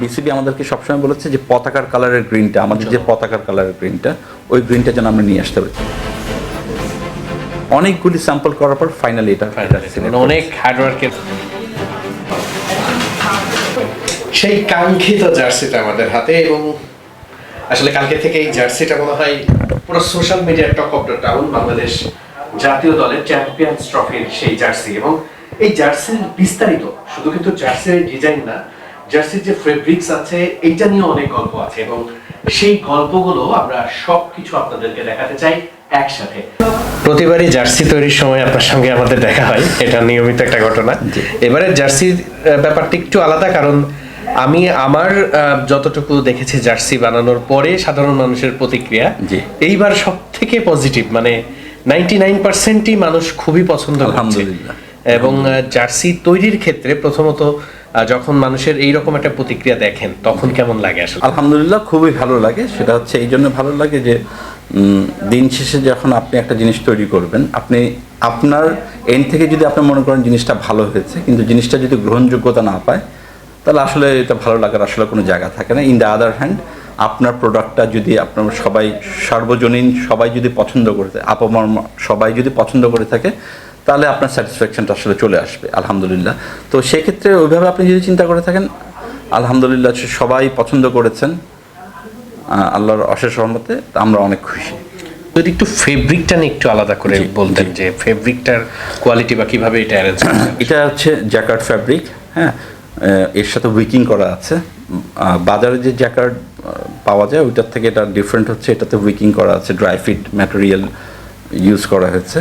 BCB আমাদেরকে সবসময় বলেছে যে পতাকার কালারের গ্রিনটা আমাদের যে পতাকার কালারের গ্রিনটা ওই গ্রিনটা যেন আমরা নিয়ে আসতে পারি। অনেকগুলি স্যাম্পল করার পর ফাইনালি এটা মানে অনেক হার্ডওয়ার্কের সেই কাঙ্ক্ষিত জার্সিটা আমাদের হাতে এবং আসলে কালকে থেকে এই জার্সিটা মনে হয় পুরো সোশ্যাল মিডিয়ার talk of the town Bangladesh জাতীয় দলের চ্যাম্পিয়ন্স ট্রফির সেই জার্সি এবং এই জার্সির বিস্তারিত শুধু কিন্তু জার্সির ডিজাইন না জার্সির যে ফেব্রিক্স আছে এইটা নিয়ে অনেক গল্প আছে এবং সেই গল্পগুলো আমরা সবকিছু আপনাদেরকে দেখাতে চাই একসাথে। প্রতিবারই জার্সি তৈরির সময় আপনার সঙ্গে আমাদের দেখা হয় এটা নিয়মিত একটা ঘটনা। এবারে জার্সির আহ, ব্যাপারটা একটু আলাদা কারণ আমি আমার যতটুকু দেখেছি জার্সি বানানোর পরে সাধারণ মানুষের প্রতিক্রিয়া। এইবার সব থেকে পজিটিভ মানে নাইনটি নাইন পার্সেন্টই মানুষ খুবই পছন্দ করছে। এবং জার্সি তৈরির ক্ষেত্রে প্রথমত যখন মানুষের এই রকম একটা প্রতিক্রিয়া দেখেন, তখন কেমন লাগে আসলে? আলহামদুলিল্লাহ, খুবই ভালো লাগে। সেটা হচ্ছে এই জন্য ভালো লাগে যে দিন শেষে যখন আপনি একটা জিনিস তৈরি করবেন, আপনি আপনার এন্ড থেকে যদি আপনি মনে করেন জিনিসটা ভালো হয়েছে, কিন্তু জিনিসটা যদি গ্রহণযোগ্যতা না পায়, তাহলে আসলে এটা ভালো লাগার আসলে কোনো জায়গা থাকে না। ইন দ্য আদার হ্যান্ড আপনার প্রোডাক্টটা যদি আপনার সবাই, সার্বজনীন সবাই যদি পছন্দ করে থাকে আপামর সবাই যদি পছন্দ করে থাকে তাহলে আপনার স্যাটিসফ্যাকশনটা আসলে চলে আসবে আলহামদুলিল্লাহ। তো সেক্ষেত্রে ওইভাবে আপনি যদি চিন্তা করে থাকেন আলহামদুলিল্লাহ সবাই পছন্দ করেছেন আল্লাহর অশেষ রহমতে আমরা অনেক খুশি। যদি একটু ফেব্রিকটা নিয়ে একটু আলাদা করে বলতেন যে ফেব্রিকটার কোয়ালিটি বা কীভাবে এটা অ্যারেঞ্জ এটা হচ্ছে জ্যাকার্ড ফ্যাব্রিক হ্যাঁ এর সাথে উইকিং করা আছে। বাজারে যে জ্যাকার্ড পাওয়া যায় ওইটার থেকে এটা ডিফারেন্ট হচ্ছে। এটাতে উইকিং করা আছে ড্রাই ফিট ম্যাটেরিয়াল ইউজ করা হয়েছে।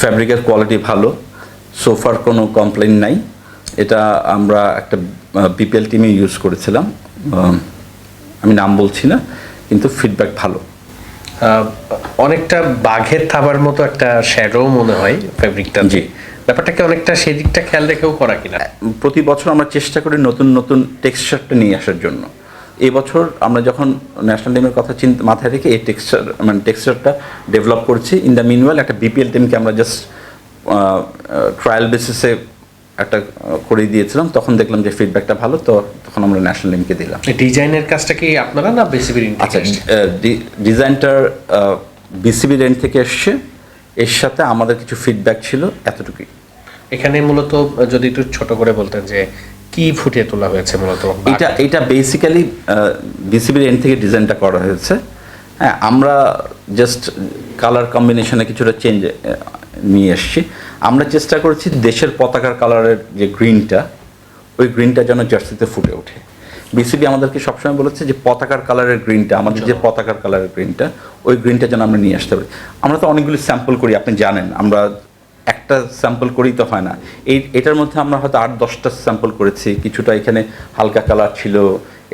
ফ্যাব্রিকের কোয়ালিটি ভালো। সোফার কোনো কমপ্লেন নাই। এটা আমরা একটা বিপিএল টিমে ইউজ করেছিলাম। আমি নাম বলছি না কিন্তু ফিডব্যাক ভালো। অনেকটা বাঘের থাবার মতো একটা শ্যাডো মনে হয় ফেব্রিকটা জি। ব্যাপারটাকে অনেকটা সেদিকটা খেয়াল রেখেও করা কিনা? প্রতি বছর আমরা চেষ্টা করি নতুন নতুন টেক্সচারটা নিয়ে আসার জন্য। এই বছর আমরা যখন ন্যাশনাল টিমের কথা চিন্তা মাথায় রেখে এই টেক্সচার মানে টেক্সচারটা ডেভেলপ করছি ইন দ্য মিনওয়েল একটা বিপিএল টিমকে আমরা জাস্ট ট্রায়াল বেসিসে একটা করে দিয়েছিলাম তখন দেখলাম যে ফিডব্যাকটা ভালো তো তখন আমরা ন্যাশনাল টিমকে দিলাম। ডিজাইনের কাজটা কি আপনারা না বেসিবির আচ্ছা ডিজাইনটার বিসিবি রেঞ্জ থেকে এসছে এর সাথে আমাদের কিছু ফিডব্যাক ছিল এতটুকুই। এখানে মূলত যদি একটু ছোট করে বলতেন যে কি ফুটিয়ে তোলা হয়েছে মূলত? এটা এটা বেসিক্যালি বিসিবির এন্ড থেকে ডিজাইনটা করা হয়েছে। হ্যাঁ আমরা জাস্ট কালার কম্বিনেশনে কিছুটা চেঞ্জ নিয়ে এসেছি। আমরা চেষ্টা করেছি দেশের পতাকার কালারের যে গ্রিনটা ওই গ্রিনটা যেন জার্সিতে ফুটে ওঠে। বিসিবি আমাদেরকে সবসময় বলেছে যে পতাকার কালারের গ্রিনটা আমাদের যে পতাকার কালারের গ্রিনটা ওই গ্রিনটা যেন আমরা নিয়ে আসতে পারি। আমরা তো অনেকগুলি স্যাম্পল করি আপনি জানেন। আমরা একটা স্যাম্পল করেই তো হয় না। এই এটার মধ্যে আমরা হয়তো আট দশটা স্যাম্পল করেছি কিছুটা এখানে হালকা কালার ছিল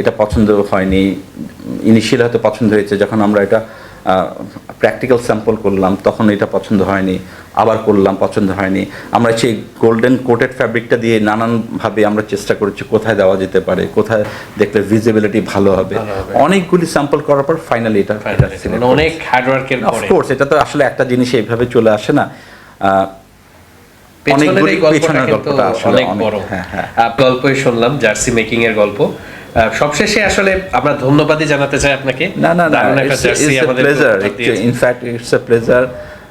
এটা পছন্দ হয়নি ইনিশিয়াল হয়তো পছন্দ হয়েছে যখন আমরা এটা প্র্যাকটিক্যাল স্যাম্পল করলাম তখন এটা পছন্দ হয়নি আবার করলাম পছন্দ হয়নি। আমরা সেই গোল্ডেন কোটেড ফ্যাব্রিকটা দিয়ে নানানভাবে আমরা চেষ্টা করেছি কোথায় দেওয়া যেতে পারে কোথায় দেখলে ভিজিবিলিটি ভালো হবে। অনেকগুলি স্যাম্পল করার পর ফাইনালি এটা মানে অনেক হার্ডওয়ার্কের অফকোর্স এটা তো আসলে একটা জিনিস এইভাবে চলে আসে না। অনেক অনেক- বড়। হ্যাঁ, হ্যাঁ। গল্পই শুনলাম জার্সি মেকিং এর গল্প। সবশেষে আসলে আমরা ধন্যবাদই জানাতে চাই আপনাকে। না না না pleasure in fact it's a pleasure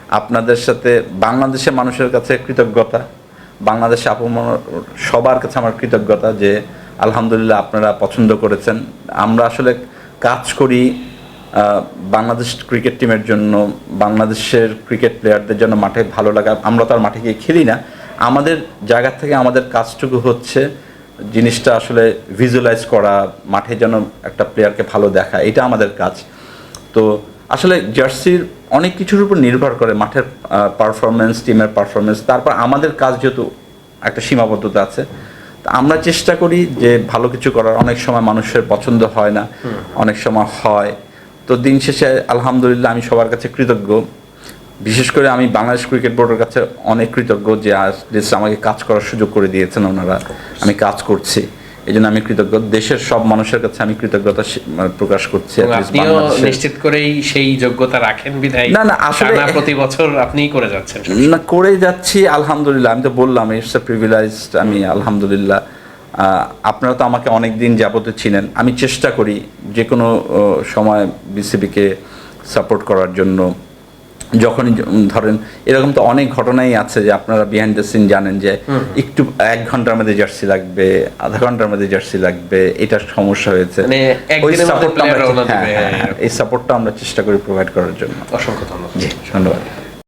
আপনাদের সাথে বাংলাদেশের মানুষের কাছে কৃতজ্ঞতা। বাংলাদেশে আপমর সবার কাছে আমার কৃতজ্ঞতা যে আলহামদুলিল্লাহ আপনারা পছন্দ করেছেন। আমরা আসলে কাজ করি বাংলাদেশ ক্রিকেট টিমের জন্য বাংলাদেশের ক্রিকেট প্লেয়ারদের জন্য মাঠে ভালো লাগা আমরা তো আর মাঠে গিয়ে খেলি না। আমাদের জায়গা থেকে আমাদের কাজটুকু হচ্ছে জিনিসটা আসলে ভিজুয়ালাইজ করা মাঠে যেন একটা প্লেয়ারকে ভালো দেখা এটা আমাদের কাজ। তো আসলে জার্সির অনেক কিছুর উপর নির্ভর করে মাঠের পারফরমেন্স টিমের পারফরমেন্স তারপর আমাদের কাজ যেহেতু একটা সীমাবদ্ধতা আছে তা আমরা চেষ্টা করি যে ভালো কিছু করার। অনেক সময় মানুষের পছন্দ হয় না অনেক সময় হয় তো দিন শেষে আলহামদুলিল্লাহ আমি সবার কাছে কৃতজ্ঞ। বিশেষ করে আমি বাংলাদেশ ক্রিকেট বোর্ডের কাছে অনেক কৃতজ্ঞ যে আজ আমাকে কাজ করার সুযোগ করে দিয়েছেন ওনারা। আমি কাজ করছি। এই জন্য আমি কৃতজ্ঞ। দেশের সব মানুষের কাছে আমি কৃতজ্ঞতা প্রকাশ করছি নিশ্চিত করেই সেই যোগ্যতা রাখেন বিধায় না, না, আসলে- প্রতি বছর আপনিই করে যাচ্ছেন। না করে যাচ্ছি আলহামদুলিল্লাহ। আমি তো বললাম ইটস প্রিভিলাইজড আমি আলহামদুলিল্লাহ। আপনারা তো আমাকে অনেক দিন যাবত ছিলেন আমি চেষ্টা করি যে কোনো সময় বিসিবিকে সাপোর্ট করার জন্য। যখনই ধরেন এরকম তো অনেক ঘটনাই আছে যে আপনারা বিহাইন্ড দ্য সিন জানেন যে একটু এক ঘণ্টার মধ্যে জার্সি লাগবে আধা ঘণ্টার মধ্যে জার্সি লাগবে এটা সমস্যা হয়েছে। মানে হ্যাঁ, হ্যাঁ, হ্যাঁ, এই সাপোর্টটা আমরা চেষ্টা করি প্রোভাইড করার জন্য। অসংখ্য ধন্যবাদ। জি ধন্যবাদ।